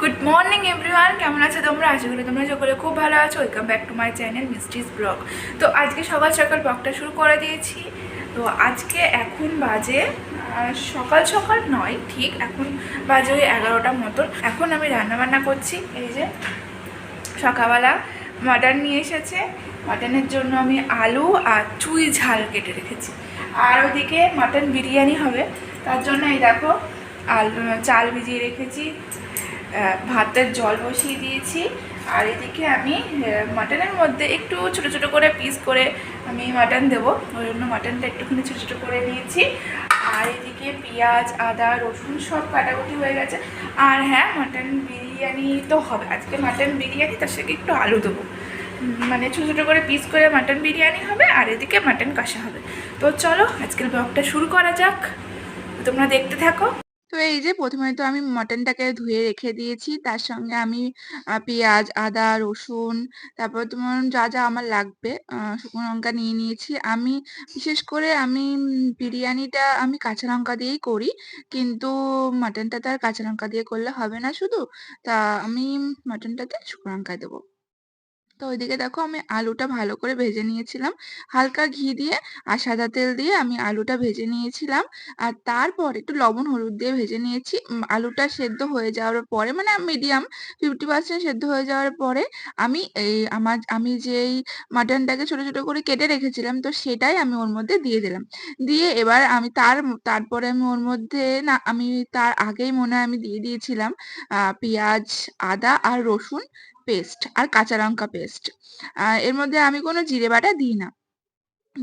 Good morning everyone কেমন আছো তোমরা? আশা করি তোমরা সকলে খুব ভালো আছো। Welcome back to my channel mysteries blog তো আজকে সকাল সকাল ব্লগটা শুরু করে দিয়েছি। তো আজকে এখন বাজে সকাল সকাল নয়, ঠিক এখন বাজে ওই এগারোটার মতন। এখন আমি রান্নাবান্না করছি। এই যে সকালবেলা মাটন নিয়ে এসেছে। মাটনের জন্য আমি আলু আর চুই ঝাল কেটে রেখেছি। আর ওদিকে মাটন বিরিয়ানি হবে। তার জন্য এই দেখো, আলু, চাল ভিজিয়ে রেখেছি। ভাতের জল বসিয়ে দিয়েছি। আর এদিকে আমি মাটনের মধ্যে একটু ছোট ছোট করে পিস করে আমি মাটন দেবো। ওই জন্য মাটনটা একটুখানি ছোট ছোট করে নিয়েছি। আর এদিকে পেঁয়াজ, আদা, রসুন সব কাটাকুটি হয়ে গেছে। আর হ্যাঁ মাটন বিরিয়ানি তো হবে। আজকে মাটন বিরিয়ানি, তার সাথে একটু আলু দেবো। মানে ছোটো ছোটো করে পিস করে মাটন বিরিয়ানি হবে, আর এদিকে মাটন কষা হবে। তো চলো, আজকের ব্লগটা শুরু করা যাক। তোমরা দেখতে থাকো। তো এই যে প্রথমে তো আমি মটনটাকে ধুয়ে রেখে দিয়েছি। তার সঙ্গে আমি পেঁয়াজ, আদা, রসুন, তারপর তোমার যা যা আমার লাগবে শুকনো লঙ্কা নিয়ে নিয়েছি। আমি বিশেষ করে আমি বিরিয়ানিটা আমি কাঁচা লঙ্কা দিয়েই করি। কিন্তু মটনটা তো আর কাঁচা লঙ্কা দিয়ে করলে হবে না শুধু। তা আমি মটনটাতে শুকনো লঙ্কা দেবো। তো ওইদিকে দেখো আমি আলুটা ভালো করে ভেজে নিয়েছিলাম। হালকা ঘি দিয়ে আর সাদা তেল দিয়ে আমি আলুটা ভেজে নিয়েছিলাম। আর তারপর একটু লবণ হলুদ দিয়ে ভেজে নিয়েছি। আলুটা সেদ্ধ হয়ে যাওয়ার পরে মানে মিডিয়াম ফিফটি পার্সেন্ট সেদ্ধ হয়ে যাওয়ার পরে আমি এই আমার, আমি যেই মাটনটাকে ছোট ছোট করে কেটে রেখেছিলাম, তো সেটাই আমি ওর মধ্যে দিয়ে দিলাম। দিয়ে এবার আমি তার, তারপরে আমি ওর মধ্যে না, আমি তার আগেই মনে হয় আমি দিয়ে দিয়েছিলাম পেঁয়াজ, আদা আর রসুন। পেস্ট আর কাঁচা লঙ্কা পেস্ট এর মধ্যে আমি কোনো জিরে বাটা দিই না।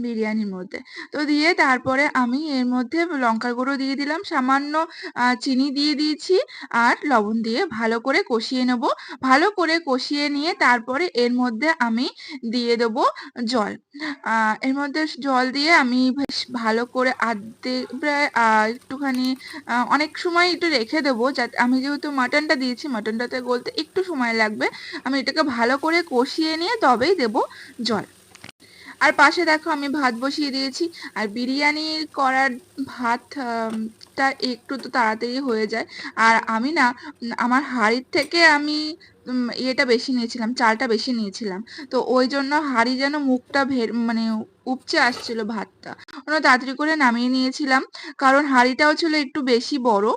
বিরিয়ানির মধ্যে। তো দিয়ে তারপরে আমি এর মধ্যে লঙ্কার গুঁড়ো দিয়ে দিলাম, সামান্য চিনি দিয়ে দিয়েছি আর লবণ দিয়ে ভালো করে কষিয়ে নেব। ভালো করে কষিয়ে নিয়ে তারপরে এর মধ্যে আমি দিয়ে দেবো জল। এর মধ্যে জল দিয়ে আমি বেশ ভালো করে আধে প্রায় একটুখানি অনেক সময় একটু রেখে দেবো। যাতে, আমি যেহেতু মাটনটা দিয়েছি, মাটনটাতে গলতে একটু সময় লাগবে। আমি এটাকে ভালো করে কষিয়ে নিয়ে তবেই দেবো জল। আর পাশে দেখো আমি ভাত বসিয়ে দিয়েছি। আর বিরিয়ানি করার ভাত আম, টা একটু তো তাড়াতাড়ি হয়ে যায়। আর আমি না আমার হাঁড়ির থেকে আমি ইয়েটা বেশি নিয়েছিলাম চালটা বেশি নিয়েছিলাম। তো ওই জন্য হাঁড়ি যেন মুখটা ভের মানে উপচে আসছিল ভাতটা। ওরা তাড়াতাড়ি করে নামিয়ে নিয়েছিলাম কারণ হাঁড়িটাও ছিল একটু বেশি বড়।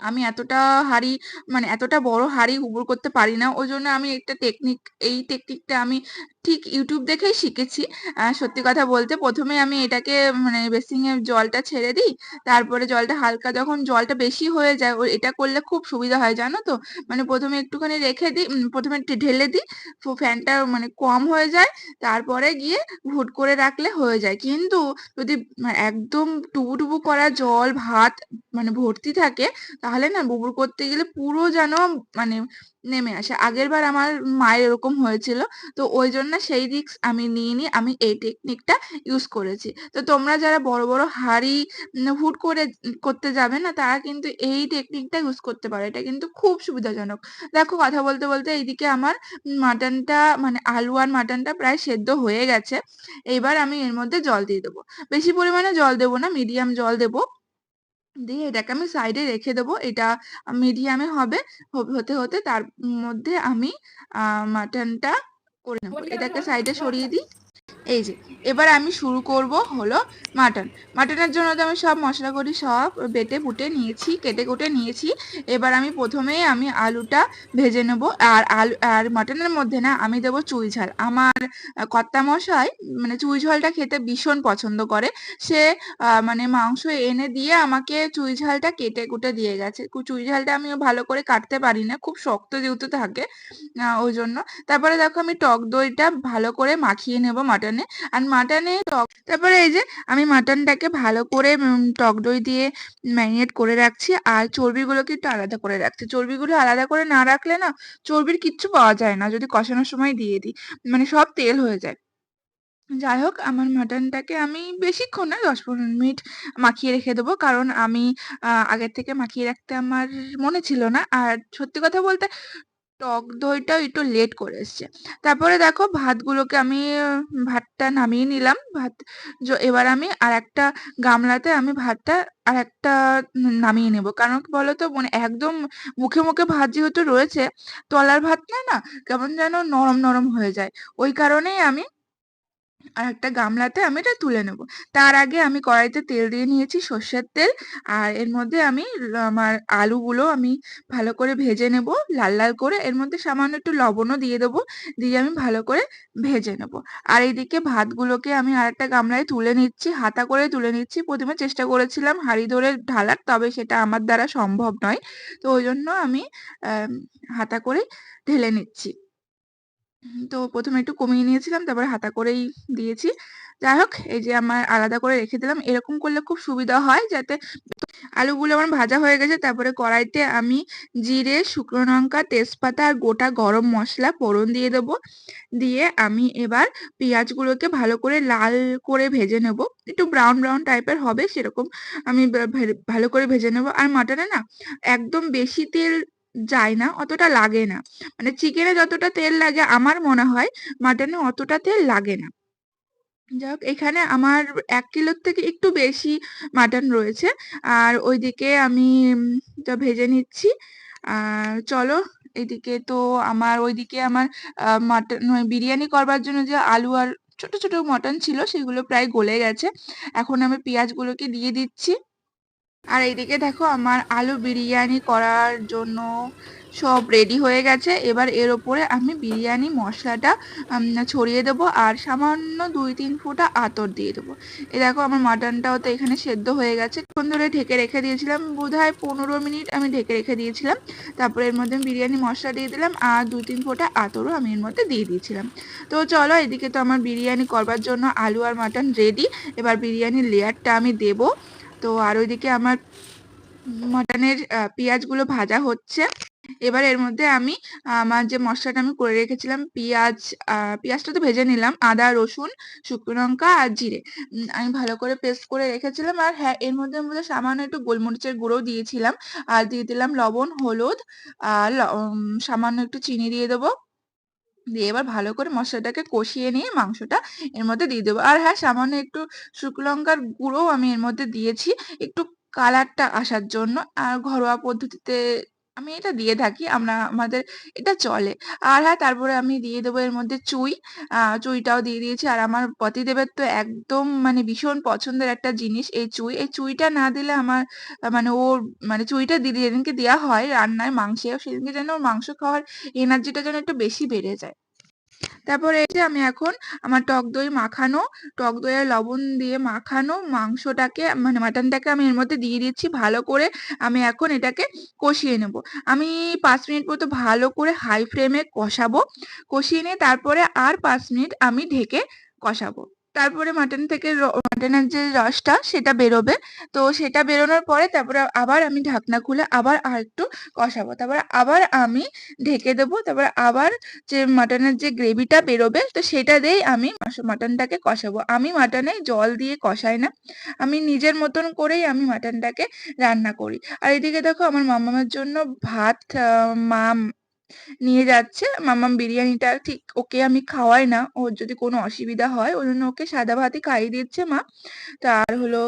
আমি এতটা হাঁড়ি মানে এতটা বড় হাঁড়ি উবুর করতে পারি না। ওই জন্য আমি একটা টেকনিক এই টেকনিকটা আমি ঠিক ইউটিউব দেখেই শিখেছি। সত্যি কথা বলতে প্রথমে আমি এটাকে মানে বেসিংয়ে জলটা ছেড়ে দিই, তারপরে জলটা হালকা যখন জলটা বেশি হয়ে যায় এটা করলে খুব সুবিধা হয়, জানো তো? মানে প্রথমে একটুখানি রেখে দিই প্রথমে ঢেলে দিই ফ্যানটা মানে কম হয়ে যায়, তারপরে গিয়ে ঘুট করে রাখলে হয়ে যায়। কিন্তু যদি একদম টুবু টুবু করা জল, ভাত মানে ভর্তি থাকে, তাহলে না বুবুর করতে গেলে পুরো যেন মানে নেমে আসে। আগেরবার আমার মায়ের এরকম হয়েছিল, তো ওই জন্য সেই রিস্ক আমি নিইনি আমি এই টেকনিকটা ইউজ করেছি। তো তোমরা যারা বড় বড় হাঁড়ি হুট করে করতে যাবে না, তারা কিন্তু এই টেকনিকটা ইউজ করতে পারো। এটা কিন্তু খুব সুবিধাজনক। দেখো, কথা বলতে বলতে এইদিকে আমার মাটনটা মানে আলু আর মাটনটা প্রায় সেদ্ধ হয়ে গেছে। এবার আমি এর মধ্যে জল দিয়ে দেবো। বেশি পরিমাণে জল দেবো না মিডিয়াম জল দেবো। দিয়ে এটাকে আমি সাইডে রেখে দেবো। এটা মিডিয়ামে হবে হতে হতে তার মধ্যে আমি মাটনটা করে নেব। এটাকে সাইডে সরিয়ে দিই। এই যে, এবার আমি শুরু করব হলো মাটন। মাটনের জন্য তো আমি সব মশলা করি, সব বেটে ফুটে নিয়েছি, কেটে কুটে নিয়েছি। এবার আমি প্রথমেই আমি আলুটা ভেজে নেব। আর আলু, আর মাটনের মধ্যে না আমি দেবো চুই ঝাল। আমার কর্তা মশাই মানে চুই ঝালটা খেতে ভীষণ পছন্দ করে। সে মানে মাংস এনে দিয়ে আমাকে চুই ঝালটা কেটে কুটে দিয়ে গেছে। চুই ঝালটা আমি ভালো করে কাটতে পারি না, খুব শক্ত যেহেতু থাকে ওই জন্য। তারপরে দেখো আমি টক দইটা ভালো করে মাখিয়ে নেব মাটনে আর মাটনে টক তারপরে এই যে আমি মাটনটাকে ভালো করে টক দই দিয়ে ম্যারিনেট করে রাখছি আর চর্বিগুলোকে একটু আলাদা করে রাখছি। চর্বিগুলো আলাদা করে না রাখলে না চর্বির কিচ্ছু পাওয়া যায় না, যদি কষানোর সময় দিয়ে দিই মানে সব তেল হয়ে যায়। যাই হোক, আমার মাটনটাকে আমি বেশিক্ষণ না, দশ পনেরো মিনিট মাখিয়ে রেখে দেবো। কারণ আমি আগের থেকে মাখিয়ে রাখতে আমার মনে ছিল না। আর সত্যি কথা বলতে টক দইটা একটু লেট করে এসছে। তারপরে দেখো ভাতগুলোকে আমি ভাতটা নামিয়ে নিলাম। ভাত এবার আমি আর একটা গামলাতে আমি ভাতটা আর একটা নামিয়ে নেব। কারণ বলতো মানে একদম মুখে মুখে ভাত যেহেতু রয়েছে, তলার ভাত না না, কেমন যেন নরম নরম হয়ে যায়। ওই কারণেই আমি আর একটা গামলাতে আমি এটা তুলে নেব। তার আগে আমি কড়াইতে তেল দিয়ে নিয়েছি সর্ষের তেল, আর এর মধ্যে আমি আমার আলুগুলো আমি ভালো করে ভেজে নেব লাল লাল করে। এর মধ্যে সামান্য একটু লবণও দিয়ে দেবো, দিয়ে আমি ভালো করে ভেজে নেব। আর এইদিকে ভাতগুলোকে আমি আরেকটা গামলায় তুলে নিচ্ছি, হাতা করে তুলে নিচ্ছি। প্রথমে চেষ্টা করেছিলাম হাঁড়ি ধরে ঢালার, তবে সেটা আমার দ্বারা সম্ভব নয়। তো ওই জন্য আমি হাতা করে ঢেলে নিচ্ছি। তো প্রথমে একটু কমিয়ে নিয়েছিলাম, তারপরে হাতা করেই দিয়েছি। যাই হোক, এই যে আমার আলাদা করে রেখে দিলাম। এরকম করলে খুব সুবিধা হয় যাতে আলুগুলো আমার ভাজা হয়ে গেছে। তারপরে কড়াইতে আমি জিরে, শুকনো লঙ্কা, তেজপাতা আর গোটা গরম মশলা ফোড়ন দিয়ে দেবো। দিয়ে আমি এবার পেঁয়াজগুলোকে ভালো করে লাল করে ভেজে নেব। একটু ব্রাউন, ব্রাউন টাইপের হবে সেরকম আমি ভালো করে ভেজে নেব। আর মাটনে না একদম বেশি তেল যায় না, অতটা লাগে না। মানে চিকেনে যতটা তেল লাগে আমার মনে হয় মাটনে অতটা তেল লাগে না। যাই হোক এখানে আমার এক কিলোর থেকে একটু বেশি মাটন রয়েছে। আর ওইদিকে আমি এটা ভেজে নিচ্ছি। আর চলো এদিকে তো আমার ওইদিকে আমার মাটন বিরিয়ানি করবার জন্য যে আলু আর ছোট, ছোট মটন ছিল সেগুলো প্রায় গলে গেছে। এখন আমি পেঁয়াজগুলোকে দিয়ে দিচ্ছি। আর এইদিকে দেখো আমার আলু বিরিয়ানি করার জন্য সব রেডি হয়ে গেছে। এবার এর ওপরে আমি বিরিয়ানি মশলাটা ছড়িয়ে দেবো আর সামান্য ২-৩ ফোঁটা আতর দিয়ে দেবো। এ দেখো আমার মাটনটাও তো এখানে সেদ্ধ হয়ে গেছে। ক্ষণ ধরে ঢেকে রেখে দিয়েছিলাম বোধহয় ১৫ মিনিট আমি ঢেকে রেখে দিয়েছিলাম। তারপরে এর মধ্যে বিরিয়ানি মশলা দিয়ে দিলাম আর ২-৩ ফোঁটা আতরও আমি এর মধ্যে দিয়ে দিয়েছিলাম। তো চলো এদিকে তো আমার বিরিয়ানি করবার জন্য আলু আর মাটন রেডি। এবার বিরিয়ানির লেয়ারটা আমি দেবো। তো আর ওইদিকে আমার মাটনের পেঁয়াজগুলো ভাজা হচ্ছে। এবার এর মধ্যে আমি আমার যে মশলাটা আমি করে রেখেছিলাম পেঁয়াজ পেঁয়াজটা তো ভেজে নিলাম। আদা, রসুন, শুকনো লঙ্কা আর জিরে। আমি ভালো করে পেস্ট করে রেখেছিলাম আর হ্যাঁ, এর মধ্যে আমি সামান্য একটু গোলমরিচের গুঁড়ো দিয়েছিলাম। আর দিয়ে দিলাম লবণ, হলুদ আর সামান্য একটু চিনি দিয়ে দেবো। দিয়ে এবার ভালো করে মশলাটাকে কষিয়ে নিয়ে মাংসটা এর মধ্যে দিয়ে দেবো। আর হ্যাঁ, সামান্য একটু শুকনো লঙ্কার গুঁড়োও আমি এর মধ্যে দিয়েছি একটু কালারটা আসার জন্য। আর ঘরোয়া পদ্ধতিতে আমি এটা দিয়ে থাকি। আমরা আমাদের এটা চলে। আর হ্যাঁ, তারপরে আমি দিয়ে দেবো এর মধ্যে চুই। চুইটাও দিয়ে দিয়েছি। আর আমার পতিদেবের তো একদম মানে ভীষণ পছন্দের একটা জিনিস এই চুই। এই চুইটা না দিলে আমার মানে ওর মানে চুইটা দিদি যেদিনকে দেওয়া হয় রান্নায় মাংসে সেদিনকে যেন ওর মাংস খাওয়ার এনার্জিটা যেন একটু বেশি বেড়ে যায়। তারপরে এসে আমি এখন আমার টক দই মাখানো, টক দইয়ের লবণ দিয়ে মাখানো মাংসটাকে মানে মাটনটাকে আমি এর মধ্যে দিয়ে দিচ্ছি। ভালো করে আমি এখন এটাকে কষিয়ে নেব। আমি পাঁচ মিনিট মতো ভালো করে হাই ফ্লেমে কষাবো। কষিয়ে নিয়ে তারপরে আর পাঁচ মিনিট আমি ঢেকে কষাবো। তারপরে মাটন থেকে মাটনের যে রসটা সেটা বেরোবে। তো সেটা বেরোনোর পরে তারপরে আবার আমি ঢাকনা খুলে আবার আরেকটু কষাবো। তারপরে আবার আমি ঢেকে দেবো। তারপরে আবার যে মাটনের যে গ্রেভিটা বেরোবে, তো সেটা দিয়েই আমি মাটনটাকে কষাবো। আমি মাটনে জল দিয়ে কষাই না। আমি নিজের মতন করেই আমি মাটনটাকে রান্না করি। আর এদিকে দেখো আমার মামামের জন্য ভাত মা নিয়ে যাচ্ছে। মামাম বিরিয়ানিটা ঠিক ওকে আমি খাওয়াই না। ওর যদি কোনো অসুবিধা হয়, ওই জন্য ওকে সাদা ভাতই খাইয়ে দিচ্ছে মা। তো আর হলো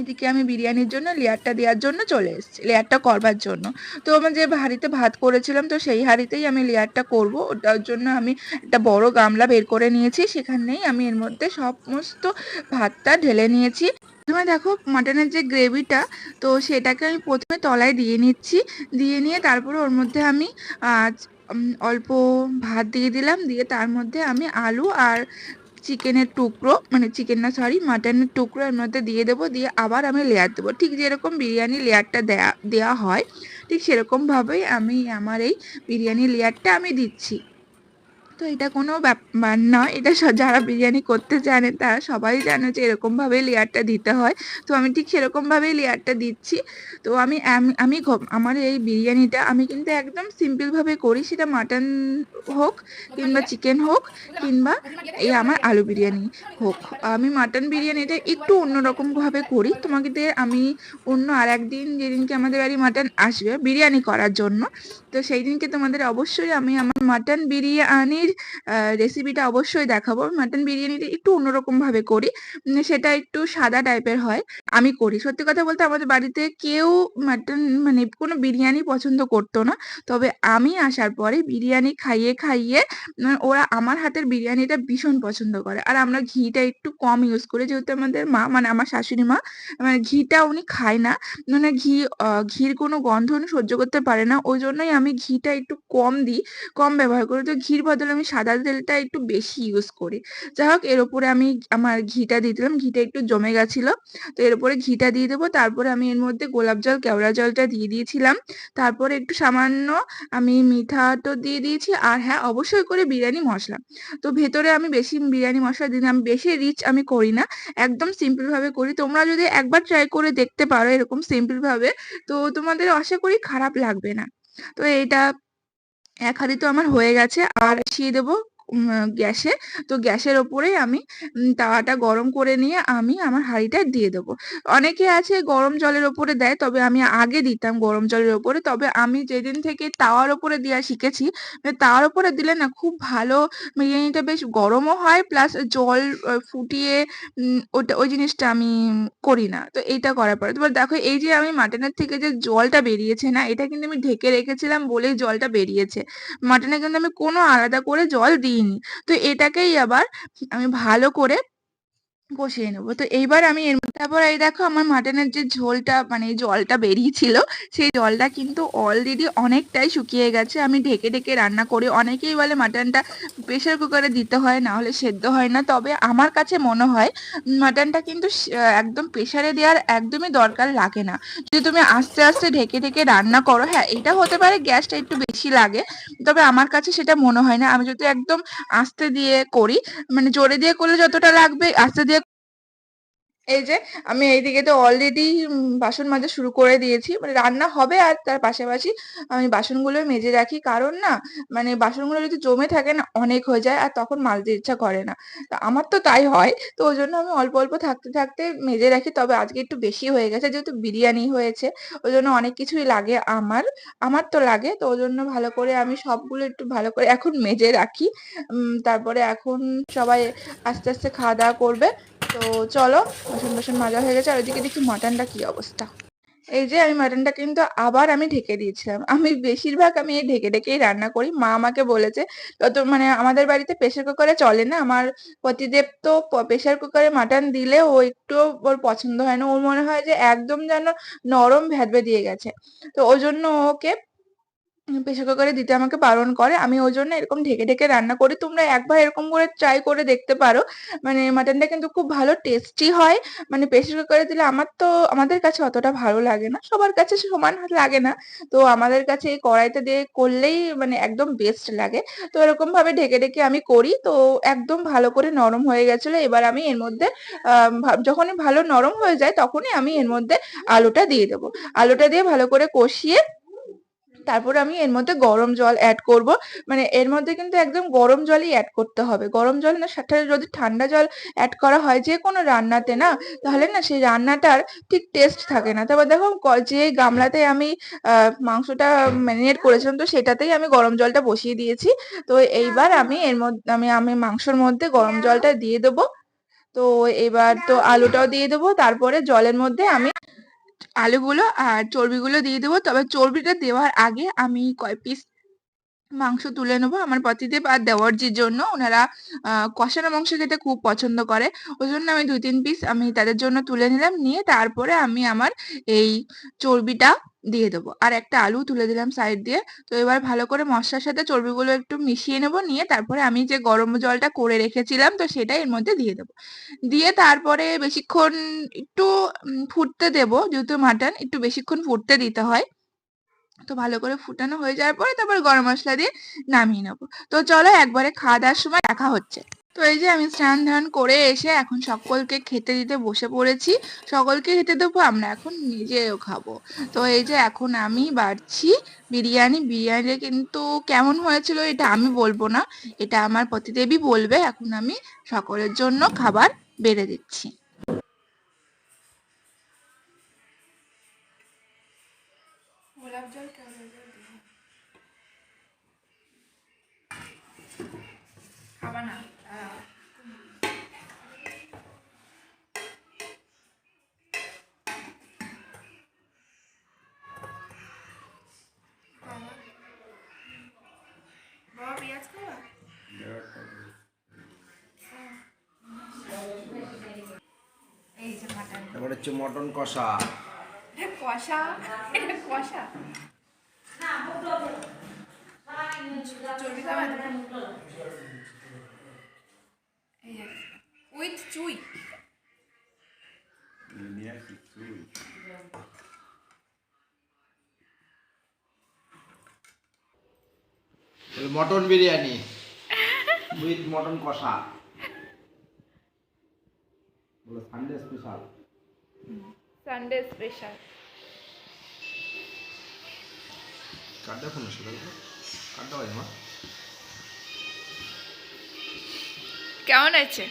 এদিকে আমি বিরিয়ানির জন্য লেয়ারটা দেওয়ার জন্য চলে এসেছি। লেয়ারটা করবার জন্য। তো আমার যে হাঁড়িতে ভাত করেছিলাম, তো সেই হাঁড়িতেই আমি লেয়ারটা করব। ওটার জন্য আমি একটা বড় গামলা বের করে নিয়েছি। সেখানেই আমি এর মধ্যে সমস্ত ভাতটা ঢেলে নিয়েছি। প্রথমে দেখো মাটনের যে গ্রেভিটা তো সেটাকে আমি প্রথমে তলায় দিয়ে নিচ্ছি। দিয়ে নিয়ে তারপরে ওর মধ্যে আমি অল্প ভাত দিয়ে দিলাম। দিয়ে তার মধ্যে আমি আলু আর চিকেনের টুকরো মানে চিকেন না সরি মাটনের টুকরো এর মধ্যে দিয়ে দেবো। দিয়ে আবার আমি লেয়ার দেবো। ঠিক যেরকম বিরিয়ানি লেয়ারটা দেয়া দেওয়া হয়, ঠিক সেরকমভাবেই আমি আমার এই বিরিয়ানি লেয়ারটা আমি দিচ্ছি। তো এটা কোনো ব্যাপার নয়। এটা যারা বিরিয়ানি করতে জানে তারা সবাই জানে যে এরকমভাবেই লেয়ারটা দিতে হয়। তো আমি ঠিক সেরকমভাবেই লেয়ারটা দিচ্ছি। তো আমি আম আমি আমার এই বিরিয়ানিটা আমি কিন্তু একদম সিম্পলভাবে করি। সেটা মাটন হোক কিংবা চিকেন হোক কিংবা এই আমার আলু বিরিয়ানি হোক। আমি মাটন বিরিয়ানিটা একটু অন্যরকমভাবে করি। তোমাদের আমি অন্য আরেকদিন যেদিনকে আমাদের বাড়ি মাটন আসবে বিরিয়ানি করার জন্য, তো সেই দিনকে তোমাদের অবশ্যই আমি আমার মাটন বিরিয়ানির রেসিপিটা অবশ্যই দেখাবো। মাটন বিরিয়ানিটা একটু অন্যরকমভাবে করি। সেটা একটু সাদা টাইপের হয়। আমি করি। সত্যি কথা বলতে আমাদের বাড়িতে কেউ মাটন মানে কোনো বিরিয়ানি পছন্দ করতো না। তবে আমি আসার পরে বিরিয়ানি খাইয়ে, খাইয়ে ওরা আমার হাতের বিরিয়ানিটা ভীষণ পছন্দ করে। আর আমরা ঘিটা একটু কম ইউজ করি। যেহেতু আমাদের মা মানে আমার শাশুড়ি মা মানে ঘিটা উনি খায় না। মানে ঘি ঘির কোনো গন্ধ সহ্য করতে পারে না। ওই জন্যই আমি ঘিটা একটু কম দিই, কম ব্যবহার করি। তো ঘির বদলে আমি সাদা তেলটা একটু বেশি ইউজ করি। যাই হোক এর উপরে আমি আমার ঘিটা দিয়ে দিলাম। ঘিটা একটু জমে গেছিল। তো এর উপরে ঘিটা দিয়ে দেবো। তারপরে আমি এর মধ্যে গোলাপ জল, কেওড়া জলটা দিয়ে দিয়েছিলাম। তারপরে একটু সামান্য আমি মিঠা তো দিয়ে দিয়েছি। আর হ্যাঁ, অবশ্যই করে বিরিয়ানি মশলা তো ভেতরে আমি বেশি বিরিয়ানি মশলা দিই না। আমি বেশি রিচ আমি করি না। একদম সিম্পলভাবে করি। তোমরা যদি একবার ট্রাই করে দেখতে পারো এরকম সিম্পলভাবে তো তোমাদের আশা করি খারাপ লাগবে না। তো এইটা এক হাতে তো আমার হয়ে গেছে। আর বসিয়ে দেবো গ্যাসে। তো গ্যাসের ওপরেই আমি তাওয়াটা গরম করে নিয়ে আমি আমার হাঁড়িটা দিয়ে দেবো। অনেকে আছে গরম জলের ওপরে দেয়। তবে আমি আগে দিতাম গরম জলের ওপরে। তবে আমি যেদিন থেকে তাওয়ার ওপরে দেওয়া শিখেছি, তাওয়ার উপরে দিলে না খুব ভালো বিরিয়ানিটা বেশ গরমও হয় প্লাস জল ফুটিয়ে ওটা ওই জিনিসটা আমি করি না। তো এইটা করার পরে তারপর দেখো এই যে আমি মাটনের থেকে যে জলটা বেরিয়েছে না, এটা কিন্তু আমি ঢেকে রেখেছিলাম বলেই জলটা বেরিয়েছে। মাটনে কিন্তু আমি কোনো আলাদা করে জল দিইনি। তো এটাকেই আবার আমি ভালো করে কষিয়ে নেব তো এইবার আমি এর তারপর এই দেখো আমার মাটনের যে ঝোলটা মানে জলটা বেরিয়েছিল, সেই জলটা কিন্তু অলরেডি অনেকটাই শুকিয়ে গেছে। আমি ঢেকে, ঢেকে রান্না করি। অনেকেই বলে মাটনটা প্রেশার কুকারে দিতে হয়, না হলে সেদ্ধ হয় না। তবে আমার কাছে মনে হয় মাটনটা কিন্তু একদম প্রেশারে দেওয়ার একদমই দরকার লাগে না। যদি তুমি আস্তে, আস্তে ঢেকে, ঢেকে রান্না করো, হ্যাঁ, এটা হতে পারে গ্যাসটা একটু বেশি লাগে। তবে আমার কাছে সেটা মনে হয় না। আমি যদি একদম আস্তে দিয়ে করি, মানে জোরে দিয়ে করলে যতটা লাগবে আস্তে দিয়ে এই যে আমি এইদিকে তো অলরেডি বাসন মাজা শুরু করে দিয়েছি। মানে রান্না হবে আর তার পাশাপাশি আমি বাসনগুলো মেজে রাখি। কারণ না মানে বাসনগুলো যদি জমে থাকে না অনেক হয়ে যায় আর তখন মাজতে ইচ্ছা করে না। তো আমার তো তাই হয়। তো ওই জন্য আমি অল্প, অল্প থাকতে, থাকতে মেজে রাখি। তবে আজকে একটু বেশি হয়ে গেছে যেহেতু বিরিয়ানি হয়েছে। ওই জন্য অনেক কিছুই লাগে আমার। আমার তো লাগে। তো ওই জন্য ভালো করে আমি সবগুলো একটু ভালো করে এখন মেজে রাখি। তারপরে এখন সবাই আস্তে, আস্তে খাওয়া-দাওয়া করবে। তো চলো বাসন-টাসন মাজা হয়ে গেছে। আর ওইদিকে দেখি মাটনটা কি অবস্থা। এই যে আমি মাটনটা কিন্তু আবার আমি ঢেকে দিয়েছিলাম। আমি বেশিরভাগ আমি এই ঢেকে, ঢেকেই রান্না করি। মা আমাকে বলেছে তত মানে আমাদের বাড়িতে প্রেশার কুকারে চলে না। আমার পতিদেব তো প্রেশার কুকারে মাটন দিলে ও একটুও ওর পছন্দ হয় না। ওর মনে হয় যে একদম যেন নরম ভ্যাদভেদিয়ে গেছে। তো ওই জন্য ওকে উম প্রেশার কুকারে দিতে আমাকে বারণ করে। আমি ওই জন্য এরকম ঢেকে, ঢেকে রান্না করি। তোমরা একবার এরকম করে ট্রাই করে দেখতে পারো। মানে মাটনটা কিন্তু খুব ভালো টেস্টি হয়। মানে প্রেশার কুকারে দিলে আমার তো আমাদের কাছে অতটা ভালো লাগে না। সবার কাছে সমান লাগে না। তো আমাদের কাছে এই কড়াইতে দিয়ে করলেই মানে একদম বেস্ট লাগে। তো এরকমভাবে ঢেকে, ঢেকে আমি করি। তো একদম ভালো করে নরম হয়ে গেছিল এবার আমি এর মধ্যে যখনই ভালো নরম হয়ে যায় তখনই আমি এর মধ্যে আলুটা দিয়ে দেবো আলুটা দিয়ে ভালো করে কষিয়ে তারপরে আমি এর মধ্যে গরম জল অ্যাড করব। মানে এর মধ্যে কিন্তু একদম গরম জলই অ্যাড করতে হবে। গরম জল না সাথে যদি ঠান্ডা জল অ্যাড করা হয় যে কোনো রান্নাতে না, তাহলে না সেই রান্নাটার ঠিক টেস্ট থাকে না। তারপর দেখো যে গামলাতে আমি মাংসটা ম্যারিনেট করেছিলাম তো সেটাতেই আমি গরম জলটা বসিয়ে দিয়েছি। তো এইবার আমি এর মধ্যে আমি আমি মাংসর মধ্যে গরম জলটা দিয়ে দেবো তো এবার তো আলুটাও দিয়ে দেবো তারপরে জলের মধ্যে আমি আলুগুলো আর চর্বিগুলো দিয়ে দেবো। তবে চর্বিটা দেওয়ার আগে আমি কয় পিস মাংস তুলে নেব আমার পতিদেব আর দেওয়ারজির জন্য। ওনারা কষানো মাংস খেতে খুব পছন্দ করে। ওই জন্য আমি ২-৩ পিস আমি তাদের জন্য তুলে নিলাম। নিয়ে তারপরে আমি আমার এই চর্বিটা দিয়ে দেবো। আর একটা আলু তুলে দিলাম সাইড দিয়ে। তো এবার ভালো করে মশলার সাথে চর্বিগুলো একটু মিশিয়ে নেব। নিয়ে তারপরে আমি যে গরম জলটা করে রেখেছিলাম, তো সেটা এর মধ্যে দিয়ে দেবো। দিয়ে তারপরে বেশিক্ষণ একটু ফুটতে দেবো। যেহেতু মাটন, একটু বেশিক্ষণ ফুটতে দিতে হয়। তো ভালো করে ফুটানো হয়ে যাওয়ার পরে তারপর গরম মশলা দিয়ে নামিয়ে নেব তো চলো একবারে খাওয়া দাওয়ার সময় দেখা হচ্ছে তো এই যে আমি স্নান ধান করে এসে এখন সকলকে খেতে দিতে বসে পড়েছি। সকলকে খেতে দেবো, আমরা এখন নিজেও খাব। তো এই যে এখন আমি বাড়ছি বিরিয়ানি। বিরিয়ানি কিন্তু কেমন হয়েছিল এটা আমি বলব না, এটা আমার পতিদেবী বলবে। এখন আমি সকলের জন্য খাবার বেড়ে দিচ্ছি। গোলাপ জল কেওড়া খাবা না আহ, বাবা। বাবা পেঁয়াজ খাবা এই যে মাটন এবার হচ্ছে মটন কষা। কষা? কষা? উইথ চুই। মটন বিরিয়ানি উইথ মটন কষা। বলো সানডে স্পেশাল সানডে স্পেশাল কাটা ফোন আসলে কাটা হয় মা। কেমন আছে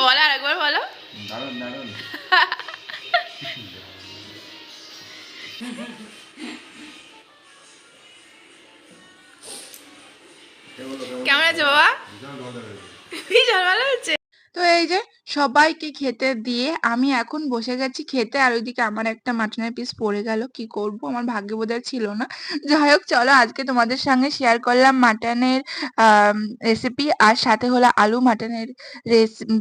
বলো আর একবার বলো। দারুণ দারুণ। এই যে সবাইকে খেতে দিয়ে আমি এখন বসে গেছি খেতে আর ওইদিকে আমার একটা মাটনের পিস পড়ে গেল। কি করব? আমার ভাগ্যে বোধহয় ছিল না। যাই হোক, চলো আজকে তোমাদের সঙ্গে শেয়ার করলাম মাটনের রেসিপি আর সাথে হলো আলু মাটনের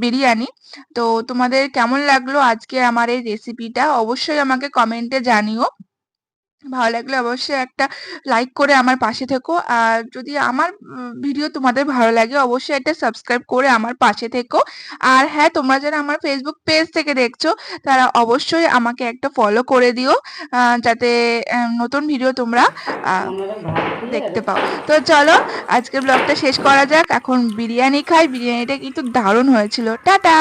বিরিয়ানি। তো তোমাদের কেমন লাগল আজকে আমার এই রেসিপিটা অবশ্যই আমাকে কমেন্টে জানিও। ভালো লাগলে অবশ্যই একটা লাইক করে আমার পাশে থেকো। আর যদি আমার ভিডিও তোমাদের ভালো লাগে, অবশ্যই একটা সাবস্ক্রাইব করে আমার পাশে থেকো। আর হ্যাঁ তোমরা যারা আমার ফেসবুক পেজ থেকে দেখছ, তারা অবশ্যই আমাকে একটা ফলো করে দিও যাতে নতুন ভিডিও তোমরা দেখতে পাও। তো চলো, আজকের ব্লগটা শেষ করা যাক। এখন বিরিয়ানি খাই। বিরিয়ানিটা কিন্তু দারুণ হয়েছিল। টাটা!